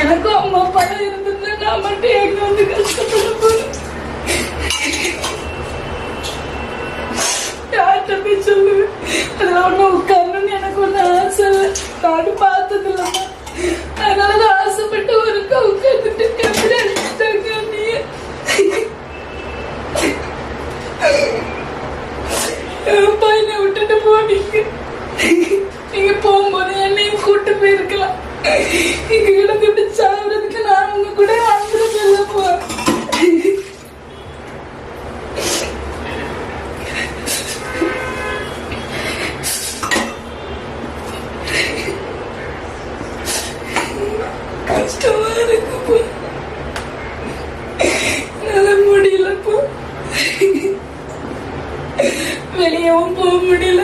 எனக்கும் அம்மா பணம் இருந்திருந்தா நான் மட்டும் எங்க வந்து கஷ்டப்பட போறேன். யார்கிட்ட போய் சொல்லுவேன் அதுல ஒண்ணு உட்காரணும்னு எனக்கு ஒண்ணு ஆசை இல்லை. நானும் பார்த்தது இல்லம்மா அதனால ஆசைப்பட்டு ஒருக்கா உட்காந்துட்டு எப்படி அடிச்சுட்டாங்க நீ பையனை விட்டுட்டு போனீங்க நீங்க. போகும்போது என்னையும் கூட்டு போயிருக்கலாம். கஷ்டமா இருக்குப்பா. நல்ல முடியலப்பா. வெளியவும் போக முடியல.